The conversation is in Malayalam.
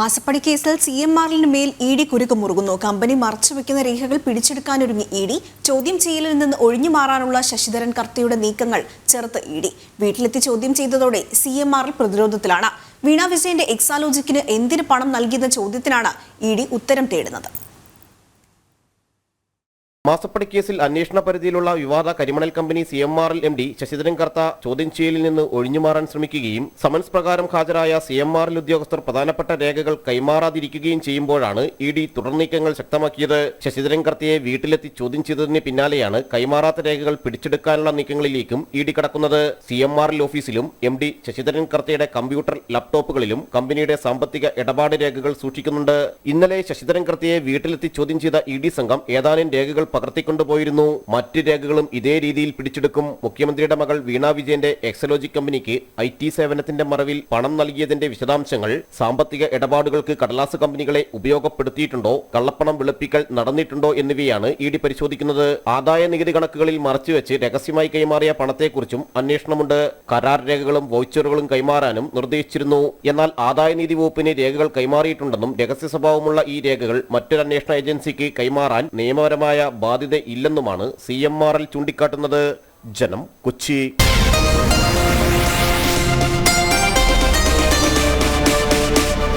മാസപ്പടി കേസിൽ സി എം ആറിന് മേൽ ഇ ഡി കുരുക്ക് മുറുകുന്നു. കമ്പനി മറച്ചുവെക്കുന്ന രേഖകൾ പിടിച്ചെടുക്കാനൊരുങ്ങി ഇ ഡി. ചോദ്യം ചെയ്യലിൽ നിന്ന് ഒഴിഞ്ഞു മാറാനുള്ള ശശിധരൻ കർത്തയുടെ നീക്കങ്ങൾ ചെറുത്ത് ഇ ഡി. വീട്ടിലെത്തി ചോദ്യം ചെയ്തതോടെ സി എം ആറിൽ പ്രതിരോധത്തിലാണ്. വീണ വിജയന്റെ എക്സാലോജിക്കിന് എന്തിന് പണം നൽകിയെന്ന ചോദ്യത്തിനാണ് ഇ ഡി ഉത്തരം തേടുന്നത്. മാസപ്പടി കേസിൽ അന്വേഷണ പരിധിയിലുള്ള വിവാദ കരിമണൽ company C M R L M D Sasidharan Kartha ചോദ്യം ചെയ്യലിൽ നിന്ന് ഒഴിഞ്ഞുമാറാൻ ശ്രമിക്കുകയും സമൻസ് പ്രകാരം ഹാജരായ സി എം ആർ എൽ ഉദ്യോഗസ്ഥർ പ്രധാനപ്പെട്ട രേഖകൾ കൈമാറാതിരിക്കുകയും ചെയ്യുമ്പോഴാണ് ഇ ഡി തുടർനീക്കങ്ങൾ ശക്തമാക്കിയത്. ശശിധരൻ കർത്തയെ വീട്ടിലെത്തി ചോദ്യം ചെയ്തതിന് പിന്നാലെയാണ് കൈമാറാത്ത രേഖകൾ പിടിച്ചെടുക്കാനുള്ള നീക്കങ്ങളിലേക്കും ഇ ഡി കടക്കുന്നത്. സി എം ആർ എൽ ഓഫീസിലും എം ഡി ശശിധരൻ കർത്തയുടെ കമ്പ്യൂട്ടർ ലാപ്ടോപ്പുകളിലും കമ്പനിയുടെ സാമ്പത്തിക ഇടപാട് രേഖകൾ സൂക്ഷിക്കുന്നുണ്ട്. ഇന്നലെ ശശിധരൻ കർത്തയെ വീട്ടിലെത്തി ചോദ്യം ചെയ്ത ഇ ഡി സംഘം ഏതാനും രേഖകൾ പകർത്തിക്കൊണ്ടുപോയിരുന്നു മറ്റ് രേഖകളും ഇതേ രീതിയിൽ പിടിച്ചെടുക്കും. മുഖ്യമന്ത്രിയുടെ മകൾ വീണ വിജയന്റെ എക്സലോജി കമ്പനിക്ക് ഐ ടി സേവനത്തിന്റെ മറവിൽ പണം നൽകിയതിന്റെ വിശദാംശങ്ങൾ സാമ്പത്തിക ഇടപാടുകൾക്ക് കടലാസ് കമ്പനികളെ ഉപയോഗപ്പെടുത്തിയിട്ടുണ്ടോ? കള്ളപ്പണം വെളുപ്പിക്കൽ നടന്നിട്ടുണ്ടോ എന്നിവയാണ് ഇ ഡി പരിശോധിക്കുന്നത്. ആദായ നികുതി കണക്കുകളിൽ മറച്ചുവെച്ച് രഹസ്യമായി കൈമാറിയ പണത്തെക്കുറിച്ചും അന്വേഷണമുണ്ട്. കരാർ രേഖകളും വൗച്ചറുകളും കൈമാറാനും നിർദ്ദേശിച്ചിരുന്നു. എന്നാൽ ആദായ നികുതി വകുപ്പിന് രേഖകൾ കൈമാറിയിട്ടുണ്ടെന്നും രഹസ്യ സ്വഭാവമുള്ള ഈ രേഖകൾ മറ്റൊരു അന്വേഷണ ഏജൻസിക്ക് കൈമാറാൻ നിയമപരമായ ബാധ്യത ഇല്ലെന്നുമാണ് സി എം ആർ എൽ ചൂണ്ടിക്കാട്ടുന്നത്. ജനം കൊച്ചി.